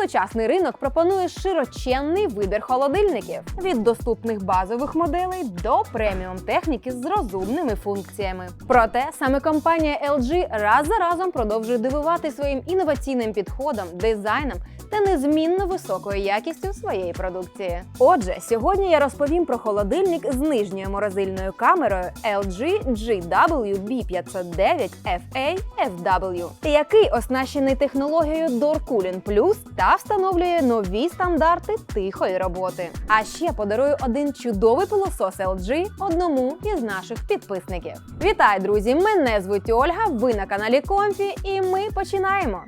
Сучасний ринок пропонує широченний вибір холодильників від доступних базових моделей до преміум техніки з розумними функціями. Проте саме компанія LG раз за разом продовжує дивувати своїм інноваційним підходом, дизайном та незмінно високою якістю своєї продукції. Отже, сьогодні я розповім про холодильник з нижньою морозильною камерою LG GW B509 FA FW, який оснащений технологією Door Cooling Plus та встановлює нові стандарти тихої роботи. А ще подарую один чудовий пилосос LG одному із наших підписників. Вітаю, друзі! Мене звуть Ольга. Ви на каналі Комфі, і ми починаємо.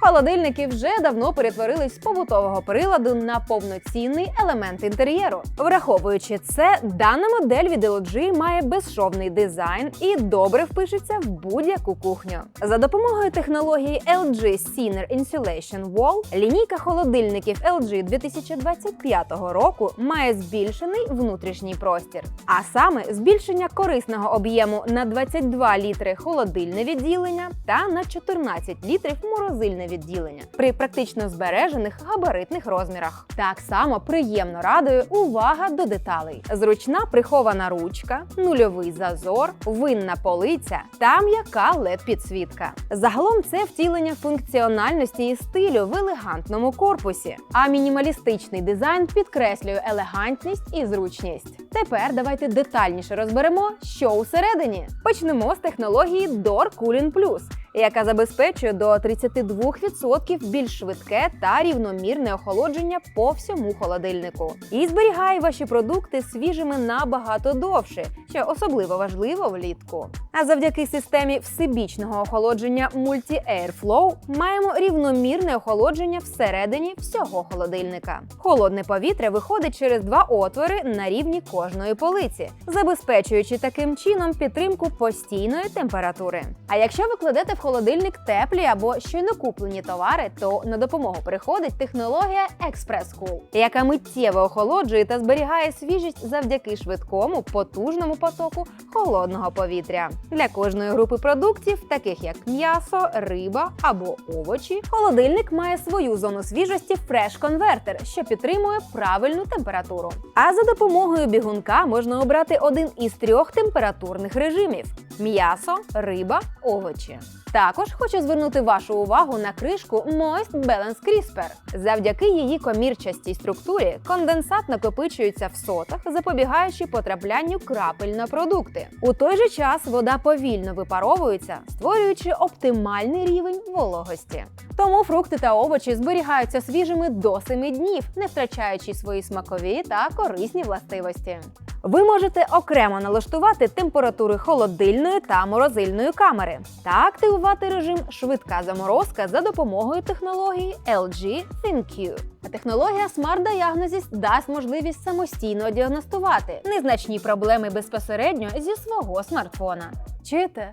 Холодильники вже давно перетворились з побутового приладу на повноцінний елемент інтер'єру. Враховуючи це, дана модель від LG має безшовний дизайн і добре впишеться в будь-яку кухню. За допомогою технології LG Ciner Insulation Wall лінійка холодильників LG 2025 року має збільшений внутрішній простір, а саме збільшення корисного об'єму на 22 літри холодильне відділення та на 14 літрів морозильне відділення при практично збережених габаритних розмірах. Так само приємно радує увага до деталей: зручна прихована ручка, нульовий зазор, винна полиця та м'яка led підсвітка. Загалом це втілення функціональності і стилю в елегантному корпусі, а мінімалістичний дизайн підкреслює елегантність і зручність. Тепер давайте детальніше розберемо, що усередині. Почнемо з технології Door Cooling Plus яка забезпечує до 32% більш швидке та рівномірне охолодження по всьому холодильнику. І зберігає ваші продукти свіжими набагато довше, що особливо важливо влітку. А завдяки системі всебічного охолодження Multi-Air Flow маємо рівномірне охолодження всередині всього холодильника. Холодне повітря виходить через два отвори на рівні кожної полиці, забезпечуючи таким чином підтримку постійної температури. А якщо ви кладете в холодильник теплі або щойно куплені товари, то на допомогу приходить технологія Express Cool, яка миттєво охолоджує та зберігає свіжість завдяки швидкому потужному потоку холодного повітря. Для кожної групи продуктів, таких як м'ясо, риба або овочі, холодильник має свою зону свіжості Fresh Converter, що підтримує правильну температуру. А за допомогою бігунка можна обрати один із трьох температурних режимів: м'ясо, риба, овочі. Також хочу звернути вашу увагу на кришку Moist Balance Crisper. Завдяки її комірчастій структурі конденсат накопичується в сотах, запобігаючи потраплянню крапель на продукти. У той же час вода повільно випаровується, створюючи оптимальний рівень вологості. Тому фрукти та овочі зберігаються свіжими до 7 днів, не втрачаючи свої смакові та корисні властивості. Ви можете окремо налаштувати температури холодильної та морозильної камери та активувати режим швидка заморозка за допомогою технології LG ThinQ. Технологія Smart Diagnosis дасть можливість самостійно діагностувати незначні проблеми безпосередньо зі свого смартфона. Чуєте?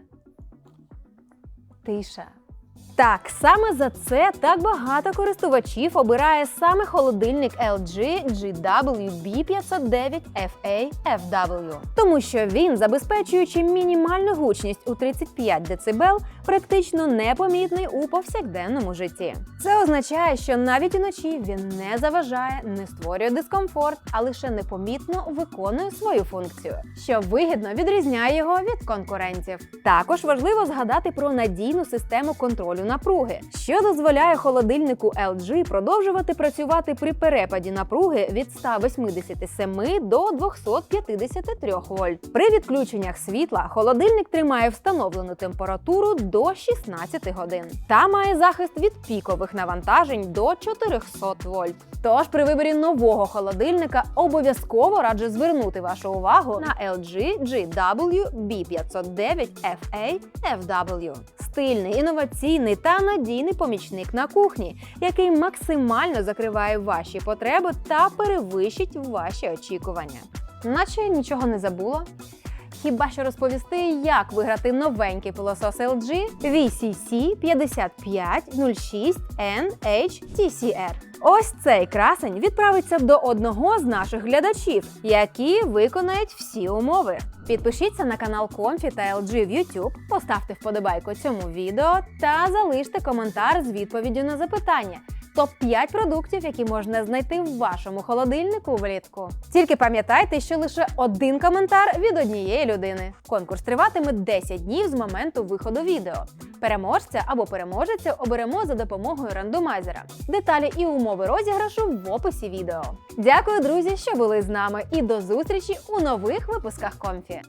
Тиша. Так, саме за це так багато користувачів обирає саме холодильник LG GW-B509 FA FW. Тому що він, забезпечуючи мінімальну гучність у 35 дБ, практично непомітний у повсякденному житті. Це означає, що навіть уночі він не заважає, не створює дискомфорт, а лише непомітно виконує свою функцію, що вигідно відрізняє його від конкурентів. Також важливо згадати про надійну систему контролю напруги, що дозволяє холодильнику LG продовжувати працювати при перепаді напруги від 187 до 253 вольт. При відключеннях світла холодильник тримає встановлену температуру до 16 годин та має захист від пікових навантажень до 400 вольт. Тож при виборі нового холодильника обов'язково раджу звернути вашу увагу на LG GW B509 FA FW. Стильний, інноваційний та надійний помічник на кухні, який максимально закриває ваші потреби та перевищить ваші очікування. Наче нічого не забула. Хіба що розповісти, як виграти новенький пилосос LG VCC 5506 NHTCR. Ось цей красень відправиться до одного з наших глядачів, які виконають всі умови. Підпишіться на канал Комфі та LG в YouTube, поставте вподобайку цьому відео та залиште коментар з відповіддю на запитання. Топ-5 продуктів, які можна знайти в вашому холодильнику влітку. Тільки пам'ятайте, що лише один коментар від однієї людини. Конкурс триватиме 10 днів з моменту виходу відео. Переможця або переможеця оберемо за допомогою рандомайзера. Деталі і умови розіграшу в описі відео. Дякую, друзі, що були з нами, і до зустрічі у нових випусках Комфі.